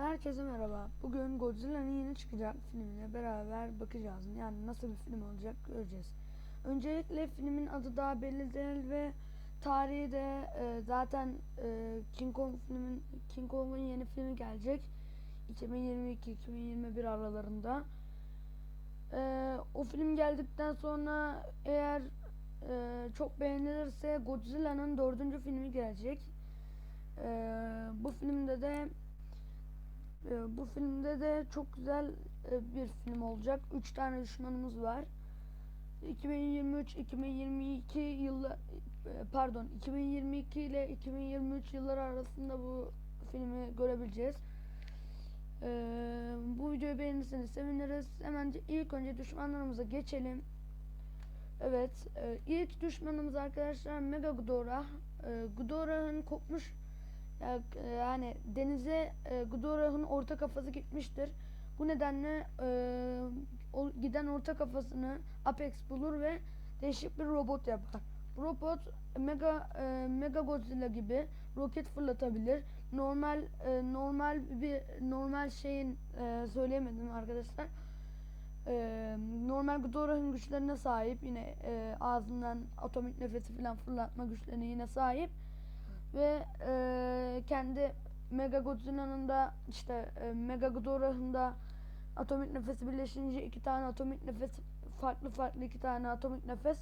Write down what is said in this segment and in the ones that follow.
Herkese merhaba. Bugün Godzilla'nın yeni çıkacak filmine beraber bakacağız. Yani nasıl bir film olacak göreceğiz. Öncelikle filmin adı daha belli değil ve tarihi de e, zaten e, King Kong filmin King Kong'un yeni filmi gelecek. 2022-2021 aralarında. E, o film geldikten sonra eğer e, çok beğenilirse Godzilla'nın dördüncü filmi gelecek. E, bu filmde de ee, bu filmde de çok güzel e, bir film olacak. Üç tane düşmanımız var. 2023-2022 yıllar pardon 2022 ile 2023 yılları arasında bu filmi görebileceğiz. Ee, bu videoyu beğenirseniz seviniriz. Hemen ilk önce düşmanlarımıza geçelim. Evet, e, ilk düşmanımız arkadaşlar Mega Ghidorah. E, Ghidorah'ın kopmuş yani denize e, Ghidorah'ın orta kafası gitmiştir. Bu nedenle e, o, giden orta kafasını Apex bulur ve değişik bir robot yapar. Bu robot Mega e, Mega Godzilla gibi roket fırlatabilir. Normal e, normal bir normal şeyin e, söyleyemedim arkadaşlar. E, normal Ghidorah'ın güçlerine sahip yine e, ağzından atomik nefesi falan fırlatma güçlerine yine sahip ve e, kendi Mega Godzilla'nın da işte e, Mega Ghidorah'ın da atomik nefesi birleşince iki tane atomik nefes farklı farklı iki tane atomik nefes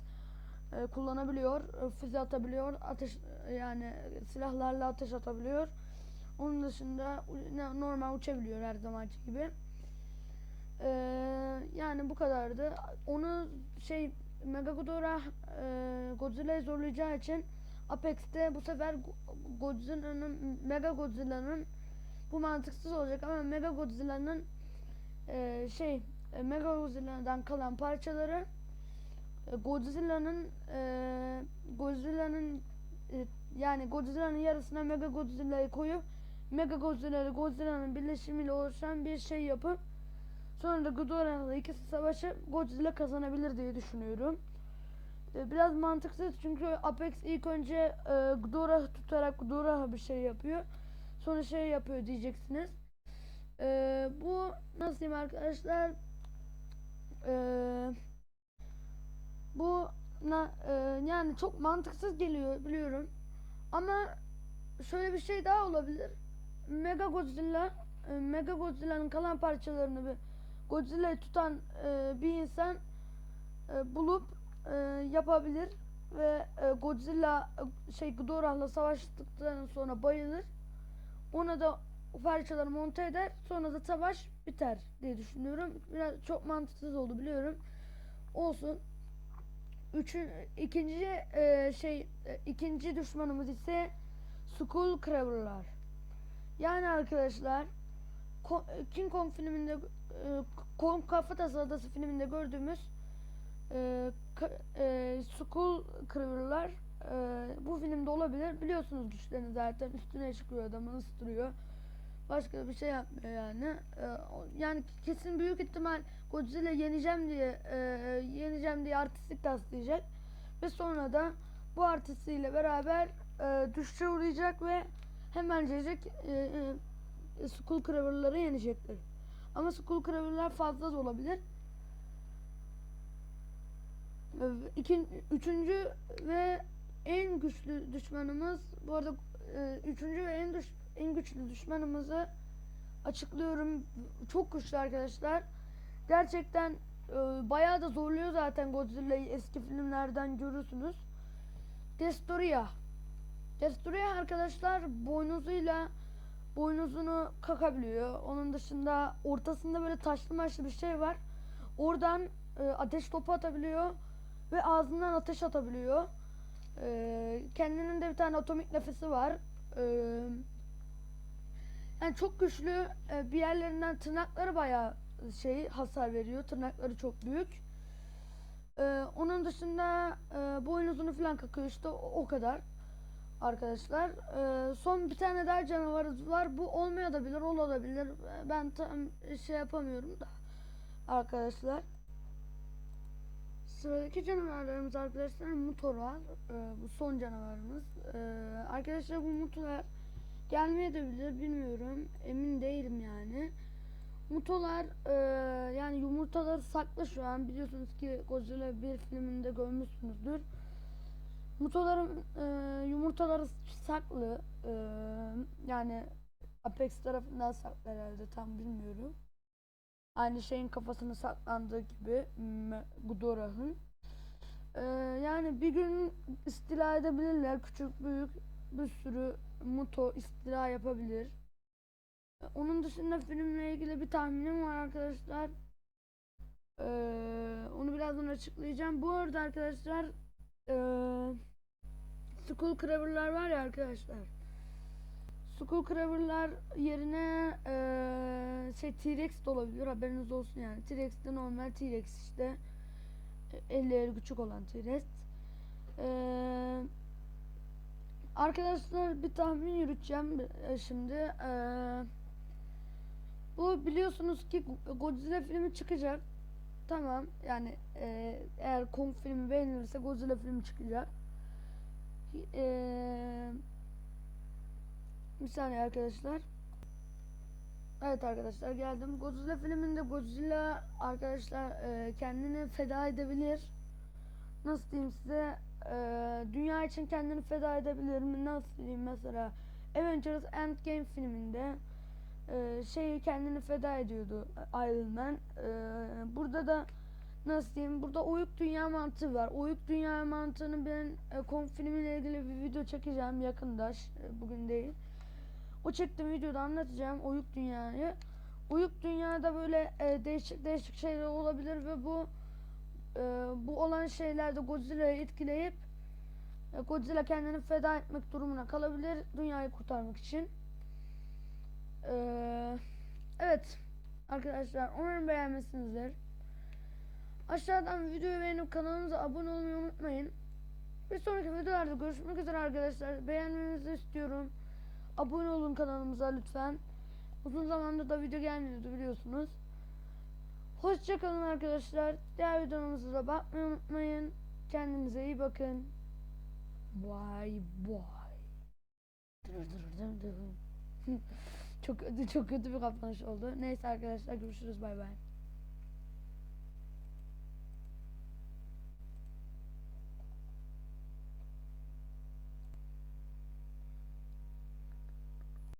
e, kullanabiliyor. E, füze atabiliyor. Ateş yani silahlarla ateş atabiliyor. Onun dışında normal uçabiliyor her zamanki gibi. E, yani bu kadardı. Onu şey Mega Ghidorah e, Godzilla'yı zorlayacağı için Apex'te bu sefer Go- Godzilla'nın Mega Godzilla'nın bu mantıksız olacak ama Mega Godzilla'nın e, şey e, Mega Godzilla'dan kalan parçaları e, Godzilla'nın e, Godzilla'nın e, yani Godzilla'nın yarısına Mega Godzilla'yı koyup Mega Godzilla Godzilla'nın birleşimiyle oluşan bir şey yapıp sonra da Ghidorah'la ikisi savaşıp Godzilla kazanabilir diye düşünüyorum. E, Biraz mantıksız çünkü Apex ilk önce e, Ghidorah'ı tutarak Ghidorah'a bir şey yapıyor. Sonra şey yapıyor diyeceksiniz. E, bu nasıl diyeyim arkadaşlar? E, bu na, e, yani çok mantıksız geliyor biliyorum. Ama şöyle bir şey daha olabilir. Mega Godzilla e, Mega Godzilla'nın kalan parçalarını bir Godzilla'yı tutan e, bir insan e, bulup e, yapabilir ve e, Godzilla e, şey Ghidorah'la savaştıktan sonra bayılır. Ona da o parçaları monte eder. Sonra da savaş biter diye düşünüyorum. Biraz çok mantıksız oldu biliyorum. Olsun. Üçün, ikinci e, şey e, ikinci düşmanımız ise Skull Crawler'lar. Yani arkadaşlar King Kong filminde e, Kong Kafatası Adası filminde gördüğümüz e, ka- e, Skull Crawler'lar e, bu filmde olabilir. Biliyorsunuz güçlerini zaten üstüne çıkıyor adamı ısıtırıyor. Başka bir şey yapmıyor yani. E, yani kesin büyük ihtimal Godzilla yeneceğim diye e, yeneceğim diye artistlik taslayacak ve sonra da bu artistiyle beraber e, düşüşe uğrayacak ve hemencecik e, e, Skull Crawler'ları yenecektir. Ama Skull Crawler'lar fazla da olabilir. E, İkin, üçüncü ve en güçlü düşmanımız bu arada e, üçüncü ve en düş, en güçlü düşmanımızı açıklıyorum. Çok güçlü arkadaşlar. Gerçekten e, bayağı da zorluyor zaten Godzilla'yı eski filmlerden görürsünüz. Destoria. Destoria arkadaşlar boynuzuyla boynuzunu kakabiliyor. Onun dışında ortasında böyle taşlı maşlı bir şey var. Oradan e, ateş topu atabiliyor ve ağzından ateş atabiliyor. E, kendinin de bir tane atomik nefesi var. E, yani çok güçlü. E, bir yerlerinden tırnakları bayağı şey hasar veriyor. Tırnakları çok büyük. E, onun dışında e, boynuzunu falan kakıyor işte o, o kadar arkadaşlar. E, son bir tane daha canavarımız var. Bu olmayabilir, olabilir. Ben tam şey yapamıyorum da arkadaşlar. Sıradaki canavarlarımız arkadaşlar Mutor var. E, bu son canavarımız. E, arkadaşlar bu Mutor gelmeye de bilir bilmiyorum. Emin değilim yani. Mutolar e, yani yumurtaları saklı şu an. Biliyorsunuz ki Godzilla bir filminde görmüşsünüzdür. Mutoların e, yumurtaları saklı. E, yani Apex tarafından saklı herhalde tam bilmiyorum. Aynı şeyin kafasını saklandığı gibi M- Ghidorah'ın. E, yani bir gün istila edebilirler. Küçük büyük bir sürü Muto istila yapabilir. Onun dışında filmle ilgili bir tahminim var arkadaşlar. Ee, onu birazdan açıklayacağım. Bu arada arkadaşlar ee, Skull Craver'lar var ya arkadaşlar. Skull Craver'lar yerine ee, şey T-Rex de olabilir haberiniz olsun yani. T-Rex de normal T-Rex işte. E, Elleri küçük olan T-Rex. Ee, arkadaşlar bir tahmin yürüteceğim e, şimdi. Ee, bu biliyorsunuz ki Godzilla filmi çıkacak. Tamam yani e, eğer Kong filmi beğenilirse Godzilla filmi çıkacak. E, bir saniye arkadaşlar. Evet arkadaşlar geldim. Godzilla filminde Godzilla arkadaşlar e, kendini feda edebilir. Nasıl diyeyim size? E, dünya için kendini feda edebilir mi? Nasıl diyeyim mesela? Avengers Endgame filminde e, şeyi kendini feda ediyordu Iron Man. E, burada da nasıl diyeyim? Burada oyuk dünya mantığı var. Oyuk dünya mantığını ben e, Kong filmiyle ilgili bir video çekeceğim yakında. e, Bugün değil. O çektiğim videoda anlatacağım oyuk dünyayı. Oyuk dünyada böyle e, değişik değişik şeyler olabilir ve bu e, bu olan şeyler de Godzilla'yı etkileyip e, Godzilla kendini feda etmek durumuna kalabilir dünyayı kurtarmak için. Ee, evet arkadaşlar umarım beğenmişsinizdir. Aşağıdan videoyu beğenip kanalımıza abone olmayı unutmayın. Bir sonraki videolarda görüşmek üzere arkadaşlar. Beğenmenizi istiyorum. Abone olun kanalımıza lütfen. Uzun zamandır da video gelmiyordu biliyorsunuz. Hoşçakalın arkadaşlar. Diğer videomuza da bakmayı unutmayın. Kendinize iyi bakın. Bye bye. Çok kötü çok kötü bir kapanış oldu. Neyse arkadaşlar görüşürüz bay bay.